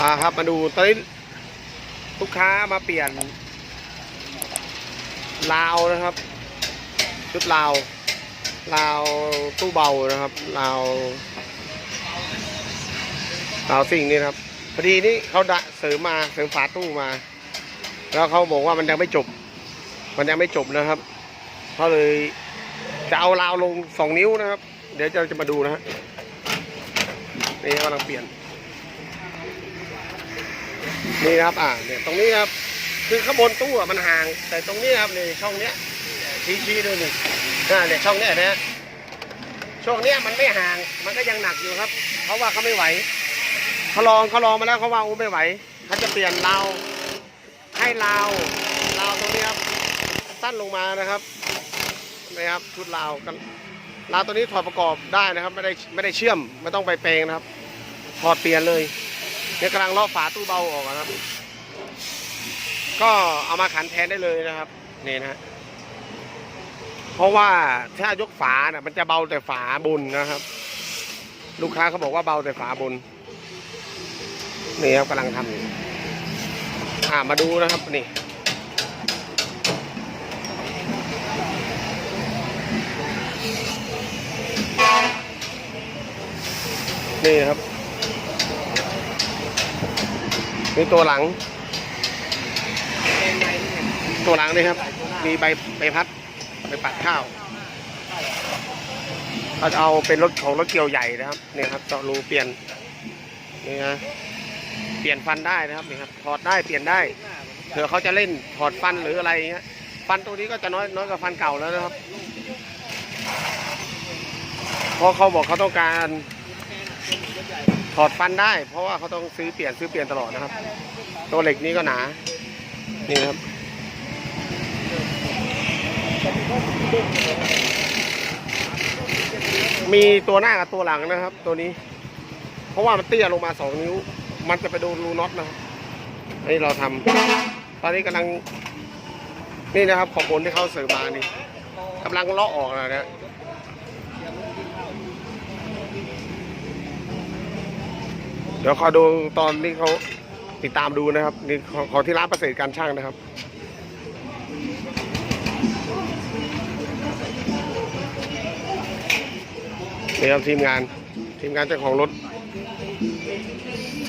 อ่าครับมาดูตอนนี้ลูกค้ามาเปลี่ยนลาวนะครับชุดลาวลาวตู้เบานะครับลาวลาวสิ่งนี้นะครับพอดีนี่เขาดะเสริมมาเสริมฝาตู้มา แล้วเขาบอกว่ามันยังไม่จบ มันยังไม่จบนะครับเขาเลยจะเอาลาวลงสองนิ้วนะครับ เดี๋ยวเราจะมาดูนะฮะนี่กำลังเปลี่ยน นี่ครับอ่าเนี่ยตรงนี้ครับ คือข้างบนตู้อะมันห่าง แต่ตรงนี้ครับในช่องเนี้ยชี้ชี้ดูนี่อ่าเนี่ยช่องเนี้ยนะช่วงเนี้ยมันไม่ห่าง มันก็ยังหนักอยู่ครับ เพราะว่าเขาไม่ไหวเขาลองเขาลองมาแล้วเขาว่าอู้ไม่ไหวเขาจะเปลี่ยนเราให้เราวราตรงนี้ครับสั้นลงมานะครับนะครับชุดราวกันราวตัวนี้ถอดประกอบได้นะครับ ไม่ได้ไม่ได้เชื่อมไม่ต้องไปเปลงนะครับ ถอดเปลี่ยนเลย เนี่ยกำลังลาะฝาตู้เบาออกนะครับ ก็เอามาขันแทนได้เลยนะครับนี่นะเพราะว่าถ้ายกฝาน่ะมันจะเบาแต่ฝาบนนะครับ ลูกค้าเขาบอกว่าเบาแต่ฝาบนนี่ครับกำลังทำอยู่อ่ามาดูนะครับนี่นี่ครับ นี่ตัวหลัง ตัวหลังนี่ครับ มีใบใบพัดใบปัดข้าวเขาจะเอาเป็นรถของรถเกี่ยวใหญ่นะครับเนี่ยครับเจาะรูเปลี่ยนนี่นะเปลี่ยนฟันได้นะครับนี่ครับถอดได้เปลี่ยนได้เผื่อเขาจะเล่นถอดฟันหรืออะไรเงี้ยฟันตัวนี้ก็จะน้อยน้อยกว่าฟันเก่าแล้วนะครับเพราะเขาบอกเขาต้องการ ถอดฟันได้ เพราะว่าเขาต้องซื้อเปลี่ยนซื้อเปลี่ยนตลอดนะครับ ตัวเหล็กนี้ก็หนา นี่ครับ มีตัวหน้ากับตัวหลังนะครับ ตัวนี้ เพราะว่ามันเตี้ยลงมาสองนิ้ว มันจะไปโดนรูน็อตนะครับอันนี้เราทำตอนนี้กำลัง นี่นะครับขอบบนที่เขาเสริมมานี่กำลังเลาะออกแล้วนะ เดี๋ยวขอดูตอนนี้เขาติดตามดูนะครับนี่ขอขอที่ร้านประเสริฐการช่างนะครับนี่ครับทีมงานทีมงานเจ้าของรถ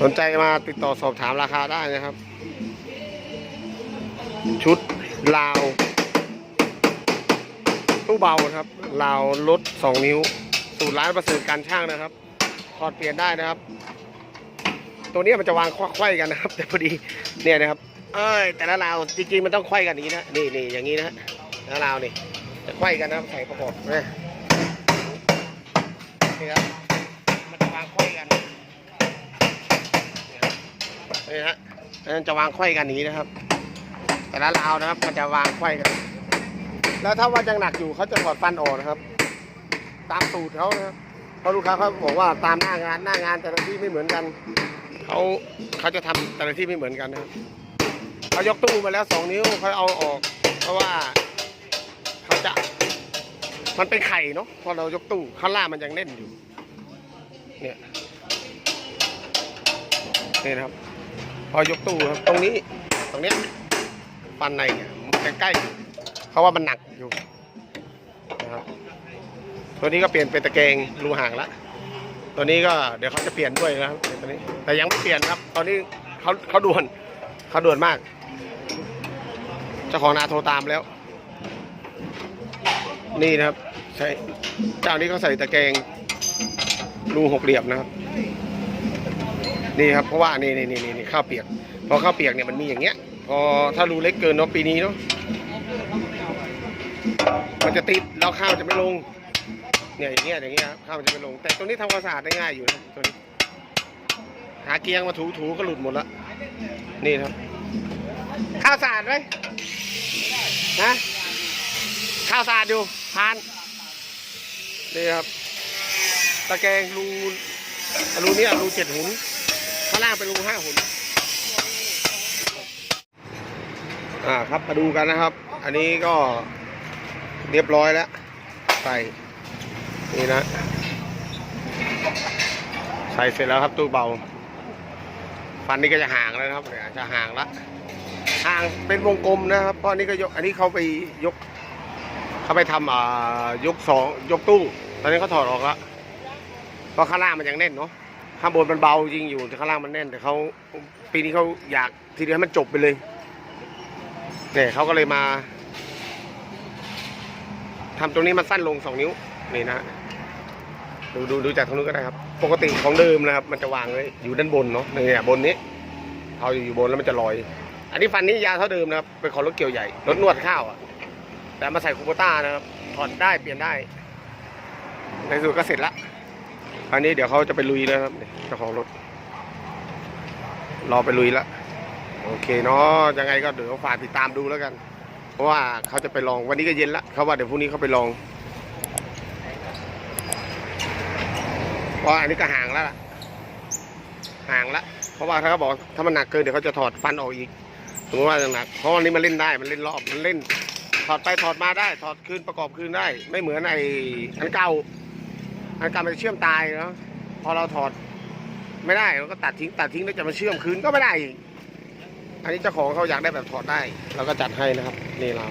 สนใจมาติดต่อสอบถามราคาได้นะครับ ชุดลาวตู้เบาครับลาวรถสองนิ้ว สูตรร้านประเสริฐการช่างนะครับถอดเปลี่ยนได้นะครับ ตัวเนี้ยมันจะวางไขว้กันนะครับ แต่พอดีเนี่ยนะครับ เอ้ยแต่ละราวจริงๆมันต้องไขว้กันอย่างนี้นะนี่นี่อย่างนี้นะแต่ละราวนี่จะไขว้กันนะครับใส่ประกอบนะนี่ครับมันจะวางไขว้กันนี่ฮะมันจะวางไขว้กันอย่างนี้นะครับ แต่ละราวนะครับ มันจะวางไขว้กัน แล้วถ้าว่ายังหนักอยู่เขาจะถอดฟันออกนะครับ ตามสูตรเขานะครับเพราะลูกค้าเขาบอกว่าตามหน้างานหน้างานแต่ละที่ไม่เหมือนกัน เขาเขาจะทำแต่ละที่ไม่เหมือนกันนะครับเขายกตู้มาแล้วสองนิ้วเขาเอาออก เพราะว่าเขาจะ มันเป็นไข่เนาะพอเรายกตู้ข้างล่างมันยังแน่นอยู่ เนี่ยนี่นะครับ พอยกตู้ครับตรงนี้ตรงเนี้ยฟันในเนี่ยมันใกล้ๆเพราว่ามันหนักอยู่นะครับตัวนี้ก็เปลี่ยนเป็นตะแกรงรูห่างละ ตัวนี้ก็เดี๋ยวเขาจะเปลี่ยนด้วยนะครับตัวนี้ แต่ยังไม่เปลี่ยนครับ ตอนนี้เขาเขาด่วนเขาด่วนมาก เจ้าของนาโทรตามแล้ว นี่นะครับใช่เจ้านี้เขาใส่ตะแกรงรูหกเหลี่ยมนะครับ นี่ครับเพราะว่านี่นี่นี่นี่ข้าวเปียกพอข้าวเปียกเนี่ยมันมีอย่างเงี้ย พอถ้ารูเล็กเกินเนาะปีนี้เนาะมันจะติดแล้วข้าวจะไม่ลง เนี่ยอย่างเงี้ยอย่างเงี้ยครับข้าวมันจะไม่ลง แต่ตัวนี้ทำความสะอาดได้ง่ายอยู่นะตัวนี้หาเกียงมาถูถูๆก็หลุดหมดละนี่ครับ ข้าวสะอาดไหมนะข้าวสะอาดอยู่ทานนี่ครับตะแกรงรูรูเนี้รูเจ็ดหุนข้างล่างเป็นรูห้าหุนอ่าครับมาดูกันนะครับ อันนี้ก็เรียบร้อยแล้วใส่ นี่นะ ใส่เสร็จแล้วครับตู้เบา ฟันนี่ก็จะห่างแล้วนะครับเนี่ยจะห่างละห่างเป็นวงกลมนะครับเพราะอันนี้ก็ยกอันนี้เขาไปยกเขาไปทำอ่ายกสองยกตู้ ตอนนี้เขาถอดออกล้วเพราะข้างล่างมันยังแน่นเนาะข้างบนมันเบาจริงอยู่แต่ข้างล่างมันแน่น แต่เขาปีนี้เขาอยากทีเดียวให้มันจบไปเลยเนี่ยเขาก็เลยมาทำตรงนี้มันสั้นลงสองนิ้วนี่นะ ดูดูดูจากตรงนู้นก็ได้ครับ ปกติของเดิมนะครับ มันจะวางไว้อยู่ด้านบนเนาะเนี่ยบนนี้เขาอยู่บนแล้วมันจะลอย อันนี้ฟันนี้ยาวเท่าเดิมนะครับเป็นของรถเกี่ยวใหญ่รถนวดข้าวอะแต่มาใส่คูโบต้านะครับถอดได้เปลี่ยนได้ ในสุดก็เสร็จละอันนี้เดี๋ยวเขาจะไปลุยแล้วครับเจ้าของรถ รอไปลุยละโอเคเนาะยังไงก็เดี๋ยวฝากติดตามดูแล้วกัน เพราะว่าเขาจะไปลองวันนี้ก็เย็นละเขาว่าเดี๋ยวพรุ่งนี้เขาไปลอง เพราะอันนี้ก็ห่างแล้วล่ะ ห่างละ เพราะว่าถ้าเขาบอกถ้ามันหนักเกินเดี๋ยวเขาจะถอดฟันออกอีกสมมติว่าหนักเพราะวันนี้มันเล่นได้มันเล่นรอบมันเล่น ถอดไปถอดมาได้ ถอดคืนประกอบคืนได้ ไม่เหมือนไอ้อันเก่าอันเก่ามันจะเชื่อมตายเนาะพอเราถอดไม่ได้เราก็ตัดทิ้งตัดทิ้งแล้วจะมาเชื่อมคืนก็ไม่ได้อีกอันนี้เจ้าของเขาอยากได้แบบถอดได้เราก็จัดให้นะครับ นี่เรา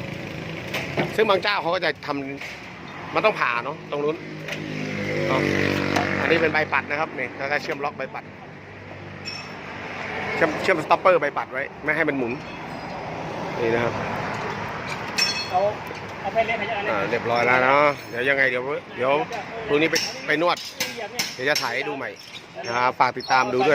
ซึ่งบางเจ้าเขาก็จะทำมันต้องผ่าเนาะตรงนู้น อันนี้เป็นใบปัดนะครับนี่แล้วก็เชื่อมล็อกใบปัด เชื่อมเชื่อมสต็อปเปอร์ใบปัดไว้ ไม่ให้มันหมุน นี่นะครับเอาเอาไปเล่นให้ยังไงอ่าเรียบร้อยแล้วเนาะเดี๋ยวยังไงเดี๋ยวเดี๋ยวพรุ่งนี้ไปไปนวดเหยียบเนี่ยเดี๋ยวจะถ่ายให้ดูใหม่นะครับฝากติดตามดูด้วย